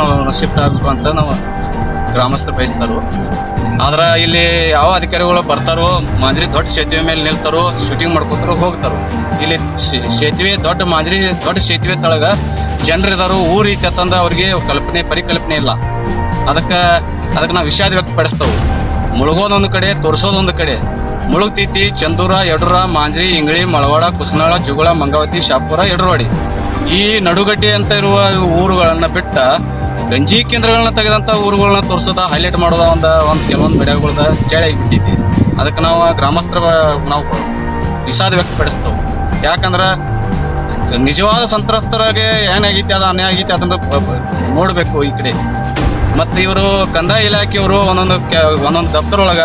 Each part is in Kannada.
ನಾವು ಶಿಫ್ಟ್ ಆಗಬೇಕು ಅಂತ ನಾವು ಗ್ರಾಮಸ್ಥರು ಬಯಸ್ತಾರೋ. ಆದ್ರೆ ಇಲ್ಲಿ ಯಾವ ಅಧಿಕಾರಿಗಳು ಬರ್ತಾರೋ, ಮಾಂಜ್ರಿ ದೊಡ್ಡ ಸೇತುವೆ ಮೇಲೆ ನಿಲ್ತಾರೋ ಶೂಟಿಂಗ್ ಮಾಡ್ಕೋತಾರೋ ಹೋಗ್ತಾರೋ. ಇಲ್ಲಿ ಸೇತುವೆ ದೊಡ್ಡ ಮಾಂಜ್ರಿ, ದೊಡ್ಡ ಸೇತುವೆ ತಳಗ ಜನರಿದಾರು ಊರು ಐತೆ ತಂದ ಅವ್ರಿಗೆ ಕಲ್ಪನೆ, ಪರಿಕಲ್ಪನೆ ಇಲ್ಲ. ಅದಕ್ಕೆ ಅದಕ್ಕೆ ನಾವು ವಿಷಾದ ವ್ಯಕ್ತಪಡಿಸ್ತೇವೆ. ಮುಳುಗೋದೊಂದು ಕಡೆ ತೋರಿಸೋದೊಂದು ಕಡೆ. ಮುಳುಗ್ತೈತಿ ಚಂದೂರ ಎಡ್ರ ಮಾಂಜ್ರಿ, ಇಂಗಳಿ, ಮಳವಾಡ, ಕುಸನಾಳ, ಜುಗುಳ, ಮಂಗಾವತಿ, ಶಾಪುರ ಎಡ್ರವಾಡಿ ಈ ನಡುಗಡ್ಡೆ ಅಂತ ಇರುವ ಊರುಗಳನ್ನು ಬಿಟ್ಟ ಗಂಜಿ ಕೇಂದ್ರಗಳನ್ನ ತೆಗೆದಂತ ಊರುಗಳನ್ನ ತೋರಿಸೋದ ಹೈಲೈಟ್ ಮಾಡೋದ ಒಂದು ಒಂದು ಕೆಲವೊಂದು ಬೆಳೆಗಳದ ಚಳಿ ಬಿಟ್ಟೈತಿ ಅದಕ್ಕೆ ನಾವು ಗ್ರಾಮಸ್ಥರ ನಾವು ವಿಷಾದ ವ್ಯಕ್ತಪಡಿಸ್ತೇವೆ. ಯಾಕಂದ್ರ ನಿಜವಾದ ಸಂತ್ರಸ್ತರಾಗೆ ಏನಾಗೈತಿ ಅದು ಅನ್ಯಾಯ ಆಗೈತಿ ಅದನ್ನ ನೋಡಬೇಕು ಈ ಕಡೆ. ಮತ್ತೆ ಇವರು ಕಂದಾಯ ಇಲಾಖೆಯವರು ಒಂದೊಂದು ಒಂದೊಂದು ದಪ್ತರೊಳಗ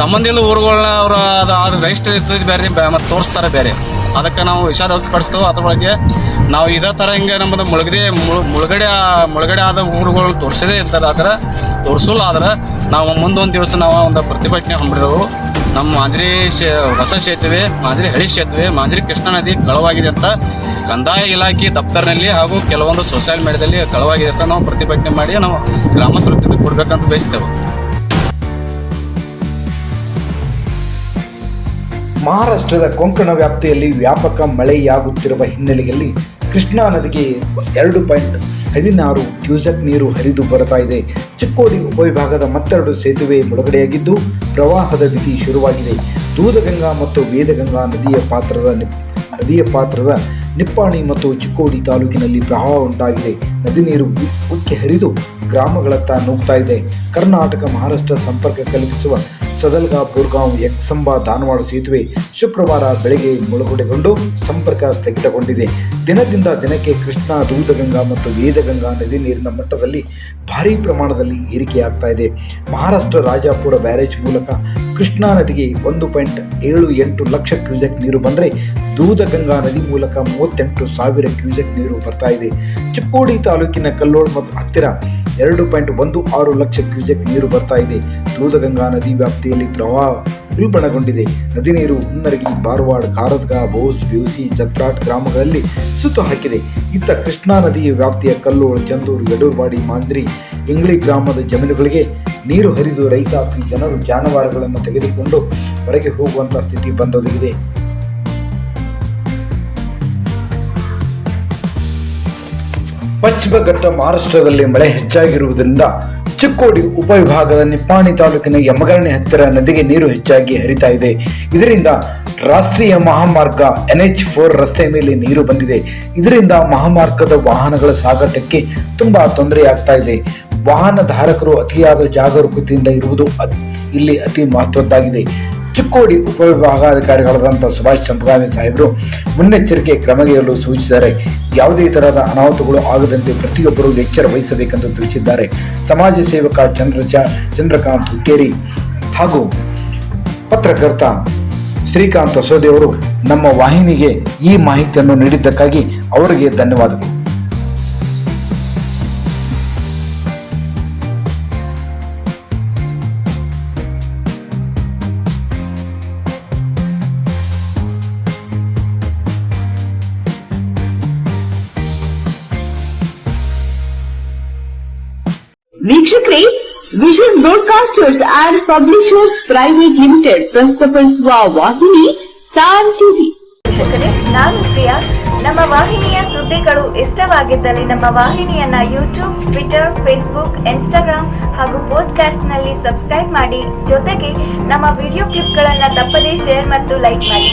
ಸಂಬಂಧಿಲ್ಲ ಊರುಗಳನ್ನ ಅವರು ಅದು ಅದು ರಿಜಿಸ್ಟರ್ ಇರ್ತದೆ ಬೇರೆ ಮತ್ತೆ ತೋರಿಸ್ತಾರೆ ಬೇರೆ. ಅದಕ್ಕೆ ನಾವು ವಿಷಾದ ವ್ಯಕ್ತಪಡಿಸ್ತೇವೆ ಅದರೊಳಗೆ ನಾವು ಇದೇ ಥರ ಹಿಂಗೆ ನಮ್ಮದು ಮುಳುಗದೆ, ಮುಳು, ಮುಳುಗಡೆ ಮುಳುಗಡೆ ಆದ ಊರುಗಳು ತೋರಿಸದೇ ಇರ್ತಾರೆ ಆದ್ರೆ ತೋರಿಸಲ್ಲ ಆದ್ರೆ ನಾವು ಮುಂದೊಂದು ದಿವಸ ನಾವು ಒಂದು ಪ್ರತಿಭಟನೆ ಹಮ್ಮಿದೆವು ನಮ್ಮ ಮಾಂಜ್ರಿ ಶೇ, ಹೊಸ ಸೇತುವೆ ಮಾಂಜ್ರಿ ಹಳಿ ಸೇತುವೆ ಮಾಂಜ್ರಿ ಕೃಷ್ಣ ನದಿ ಕಳವಾಗಿದೆ ಅಂತ ಕಂದಾಯ ಇಲಾಖೆ ದಫ್ತರ್ನಲ್ಲಿ ಹಾಗೂ ಕೆಲವೊಂದು ಸೋಷಿಯಲ್ ಮೀಡಿಯಾದಲ್ಲಿ ಕಳವಾಗಿದೆ ಅಂತ ನಾವು ಪ್ರತಿಭಟನೆ ಮಾಡಿ ನಾವು ಗ್ರಾಮಸ್ಥರು ಕೊಡ್ಬೇಕಂತ ಬಯಸ್ತೇವೆ. ಮಹಾರಾಷ್ಟ್ರದ ಕೊಂಕಣ ವ್ಯಾಪ್ತಿಯಲ್ಲಿ ವ್ಯಾಪಕ ಮಳೆಯಾಗುತ್ತಿರುವ ಹಿನ್ನೆಲೆಯಲ್ಲಿ ಕೃಷ್ಣಾ ನದಿಗೆ ಎರಡು ಪಾಯಿಂಟ್ ಹದಿನಾರು ಕ್ಯೂಸೆಕ್ ನೀರು ಹರಿದು ಬರ್ತಾ ಇದೆ. ಚಿಕ್ಕೋಡಿ ಉಪವಿಭಾಗದ ಮತ್ತೆರಡು ಸೇತುವೆ ಮುಳುಗಡೆಯಾಗಿದ್ದು, ಪ್ರವಾಹದ ಭೀತಿ ಶುರುವಾಗಿದೆ. ದೂದಗಂಗಾ ಮತ್ತು ವೇದಗಂಗಾ ನದಿಯ ಪಾತ್ರದ ನದಿಯ ಪಾತ್ರದ ನಿಪ್ಪಾಣಿ ಮತ್ತು ಚಿಕ್ಕೋಡಿ ತಾಲೂಕಿನಲ್ಲಿ ಪ್ರವಾಹ ಉಂಟಾಗಿದೆ. ನದಿ ನೀರು ಉಕ್ಕಿ ಹರಿದು ಗ್ರಾಮಗಳತ್ತ ನುಗ್ತಾ ಇದೆ. ಕರ್ನಾಟಕ ಮಹಾರಾಷ್ಟ್ರ ಸಂಪರ್ಕ ಕಲ್ಪಿಸುವ ಸದಲ್ಗಾ ಬುರ್ಗಾಂವ್ ಎಕ್ಸಂಬ ಧಾರವಾಡ ಸೇತುವೆ ಶುಕ್ರವಾರ ಬೆಳಗ್ಗೆ ಮುಳುಗಡೆಗೊಂಡು ಸಂಪರ್ಕ ಸ್ಥಗಿತಗೊಂಡಿದೆ. ದಿನದಿಂದ ದಿನಕ್ಕೆ ಕೃಷ್ಣಾ ದೂಧಗಂಗಾ ಮತ್ತು ವೇದಗಂಗಾ ನದಿ ನೀರಿನ ಮಟ್ಟದಲ್ಲಿ ಭಾರೀ ಪ್ರಮಾಣದಲ್ಲಿ ಏರಿಕೆಯಾಗ್ತಾ ಇದೆ. ಮಹಾರಾಷ್ಟ್ರ, ರಾಜಾಪುರ ಬ್ಯಾರೇಜ್ ಮೂಲಕ ಕೃಷ್ಣಾ ನದಿಗೆ ಒಂದು ಪಾಯಿಂಟ್ ಏಳು ಎಂಟು ಲಕ್ಷ ಕ್ಯೂಸೆಕ್ ನೀರು ಬಂದರೆ ದೂದಗಂಗಾ ನದಿ ಮೂಲಕ ಮೂವತ್ತೆಂಟು ಸಾವಿರ ಕ್ಯೂಸೆಕ್ ನೀರು ಬರ್ತಾ ಇದೆ. ಚಿಕ್ಕೋಡಿ ತಾಲೂಕಿನ ಕಲ್ಲೋಳ್ ಮತ್ತು ಹತ್ತಿರ ಎರಡು ಪಾಯಿಂಟ್ ಒಂದು ಆರು ಲಕ್ಷ ಕ್ಯೂಸೆಕ್ ನೀರು ಬರ್ತಾ ಇದೆ. ದೂದಗಂಗಾ ನದಿ ವ್ಯಾಪ್ತಿಯಲ್ಲಿ ಪ್ರವಾಹ ಉಲ್ಬಣಗೊಂಡಿದೆ ನದಿ ನೀರು ಹುನ್ನರಗಿ ಬಾರ್ವಾಡ್ ಕಾರದ್ಗ ಬೋಸ್ ಬ್ಯೂಸಿ ಜತ್ರಾಟ್ ಗ್ರಾಮಗಳಲ್ಲಿ ಸುತ್ತು ಹಾಕಿದೆ. ಇತ್ತ ಕೃಷ್ಣಾ ನದಿಯ ವ್ಯಾಪ್ತಿಯ ಕಲ್ಲೋಳ್, ಚಂದೂರು, ಯಡೂರ್ವಾಡಿ ಮಾಂಜ್ರಿ ಇಂಗ್ಲಿ ಗ್ರಾಮದ ಜಮೀನುಗಳಿಗೆ ನೀರು ಹರಿದು ರೈತಾಪಿ ಜನರು ಜಾನುವಾರುಗಳನ್ನು ತೆಗೆದುಕೊಂಡು ಹೊರಗೆ ಹೋಗುವಂತಹ ಸ್ಥಿತಿ ಬಂದೊದಗಿದೆ. ಪಶ್ಚಿಮ ಘಟ್ಟ ಮಹಾರಾಷ್ಟ್ರದಲ್ಲಿ ಮಳೆ ಹೆಚ್ಚಾಗಿರುವುದರಿಂದ ಚಿಕ್ಕೋಡಿ ಉಪವಿಭಾಗದ ನಿಪ್ಪಾಣಿ ತಾಲೂಕಿನ ಯಮಗರಣೆ ಹತ್ತಿರ ನದಿಗೆ ನೀರು ಹೆಚ್ಚಾಗಿ ಹರಿತಾ ಇದೆ. ಇದರಿಂದ ರಾಷ್ಟ್ರೀಯ ಮಹಾಮಾರ್ಗ ಎನ್ಎಚ್ ಫೋರ್ ರಸ್ತೆ ಮೇಲೆ ನೀರು ಬಂದಿದೆ. ಇದರಿಂದ ಮಹಾಮಾರ್ಗದ ವಾಹನಗಳ ಸಾಗಾಟಕ್ಕೆ ತುಂಬಾ ತೊಂದರೆಯಾಗ್ತಾ ಇದೆ. ವಾಹನ ಧಾರಕರು ಅತಿಯಾದ ಜಾಗರೂಕತೆಯಿಂದ ಇರುವುದು ಇಲ್ಲಿ ಅತಿ ಮಹತ್ವದ್ದಾಗಿದೆ. ಚಿಕ್ಕೋಡಿ ಉಪವಿಭಾಗಾಧಿಕಾರಿಗಳಾದಂಥ ಸುಭಾಷ್ ಚಂಪಗಾಮಿ ಸಾಹೇಬರು ಮುನ್ನೆಚ್ಚರಿಕೆ ಕ್ರಮಗೆಯಲು ಸೂಚಿಸಿದ್ದಾರೆ. ಯಾವುದೇ ತರಹದ ಅನಾಹುತಗಳು ಆಗದಂತೆ ಪ್ರತಿಯೊಬ್ಬರು ಎಚ್ಚರ ವಹಿಸಬೇಕೆಂದು ತಿಳಿಸಿದ್ದಾರೆ. ಸಮಾಜ ಸೇವಕ ಚಂದ್ರ ಚ- ಚಂದ್ರಕಾಂತ್ ಹುಕ್ಕೇರಿ ಹಾಗೂ ಪತ್ರಕರ್ತ ಶ್ರೀಕಾಂತ್ ಹೊಸೋದಿ ನಮ್ಮ ವಾಹಿನಿಗೆ ಈ ಮಾಹಿತಿಯನ್ನು ನೀಡಿದ್ದಕ್ಕಾಗಿ ಅವರಿಗೆ ಧನ್ಯವಾದಗಳು. ವೀಕ್ಷಕರೇ vision broadcasters and publishers private limited ಪ್ರಸ್ತುತಪಡಿಸುವ ವಾಹಿನಿ ಸಾನ್ ಟಿವಿ. ವೀಕ್ಷಕರೇ, ನಾನು ಪ್ರಿಯಾ. ನಮ್ಮ ವಾಹಿನಿಯ ಸುದ್ದಿಗಳು ಇಷ್ಟವಾಗಿದ್ದಲ್ಲಿ ನಮ್ಮ ವಾಹಿನಿಯನ್ನ ಯೂಟ್ಯೂಬ್ ಟ್ವಿಟರ್ ಫೇಸ್ಬುಕ್ ಇನ್ಸ್ಟಾಗ್ರಾಮ್ ಹಾಗೂ ನಲ್ಲಿ ಸಬ್ಸ್ಕ್ರೈಬ್ ಮಾಡಿ. ಜೊತೆಗೆ ನಮ್ಮ ವಿಡಿಯೋ ಕ್ಲಿಪ್ಗಳನ್ನು ತಪ್ಪದೇ ಶೇರ್ ಮತ್ತು ಲೈಕ್ ಮಾಡಿ.